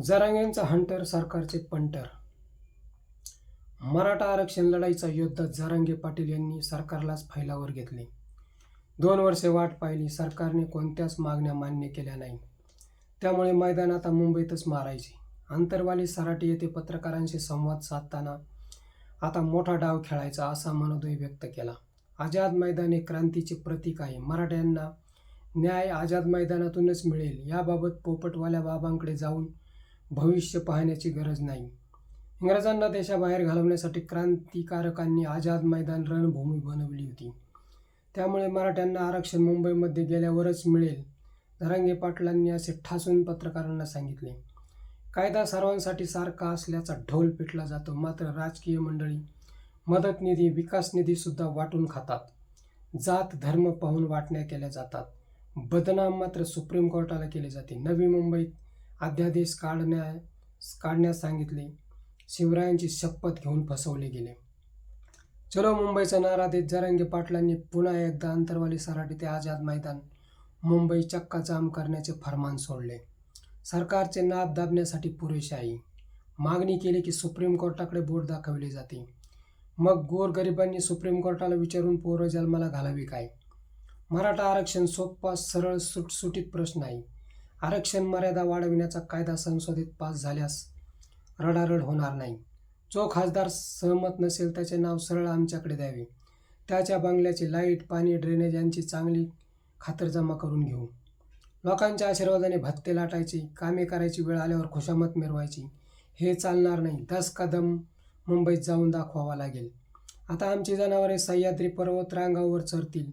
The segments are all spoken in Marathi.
जरांगेंचा हंटर सरकारचे पंटर. मराठा आरक्षण लढाईचा योद्धा जरांगे पाटील यांनी सरकारलाच फैलावर घेतले. दोन वर्षे वाट पाहिली सरकारने कोणत्याच मागण्या मान्य केल्या नाही. त्यामुळे मैदान आता मुंबईतच मारायचे. आंतरवाली सराटी येथे पत्रकारांशी संवाद साधताना आता मोठा डाव खेळायचा असा मनोदय व्यक्त केला. आझाद मैदान हे क्रांतीचे प्रतीक आहे. मराठ्यांना न्याय आझाद मैदानातूनच मिळेल. याबाबत पोपटवाल्या बाबांकडे जाऊन भविष्य पाहण्याची गरज नाही. इंग्रजांना देशाबाहेर घालवण्यासाठी क्रांतिकारकांनी आझाद मैदान रणभूमी बनवली होती. त्यामुळे मराठ्यांना आरक्षण मुंबईमध्ये गेल्यावरच मिळेल धरंगे पाटलांनी असे ठासून पत्रकारांना सांगितले. कायदा सर्वांसाठी सारखा असल्याचा ढोल पिटला जातो मात्र राजकीय मंडळी मदत निधी विकास निधीसुद्धा वाटून खातात. जात धर्म पाहून वाटण्या केल्या जातात. बदनाम मात्र सुप्रीम कोर्टाला केले जाते. नवी मुंबईत अध्यादेश काढण्या काढण्यास सांगितले. शिवरायांची शपथ घेऊन फसवले गेले. चलो मुंबईचा नारा देत जरांगे पाटलांनी पुन्हा एकदा अंतरवाली सराटी ते आझाद मैदान मुंबई चक्का जाम करण्याचे फरमान सोडले. सरकारचे नाद दाबण्यासाठी पुरेशी आई. मागणी केली की सुप्रीम कोर्टाकडे बोट दाखवली जाते. मग गोरगरिबांनी सुप्रीम कोर्टाला विचारून पोरं जन्माला घालावी काय? मराठा आरक्षण सोपा सरळ सुटसुटीत प्रश्न आहे. आरक्षण मर्यादा वाढविण्याचा कायदा संसदेत पास झाल्यास रडारड होणार नाही. जो खासदार सहमत नसेल त्याचे नाव सरळ आमच्याकडे द्यावे. त्याच्या बंगल्याची लाइट पाणी ड्रेनेज यांची चांगली खातरजमा करून घेऊ. लोकांच्या आशीर्वादाने भत्ते लाटायचे कामे करायची वेळ आल्यावर खुशामत मिरवायची. हे चालणार नाही. दस कदम मुंबईत जाऊन दाखवावा लागेल. आता आमची जनावरे सह्याद्री पर्वत रांगावर चरतील.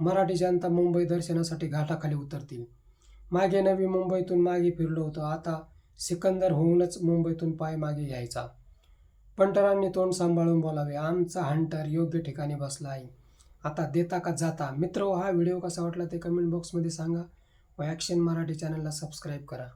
मराठी जनता मुंबई दर्शनासाठी घाटाखाली उतरतील. मागे नवी मुंबईतून मागे फिरलो होतो. आता सिकंदर होऊनच मुंबईतून पाय मागे घ्यायचा. पंटरांनी तोंड सांभाळून बोलावे आमचा हंटर योग्य ठिकाणी बसला आहे. आता देता का जाता? मित्र हा व्हिडिओ कसा वाटला ते कमेंट बॉक्समध्ये सांगा व ॲक्शन मराठी चॅनलला सबस्क्राईब करा.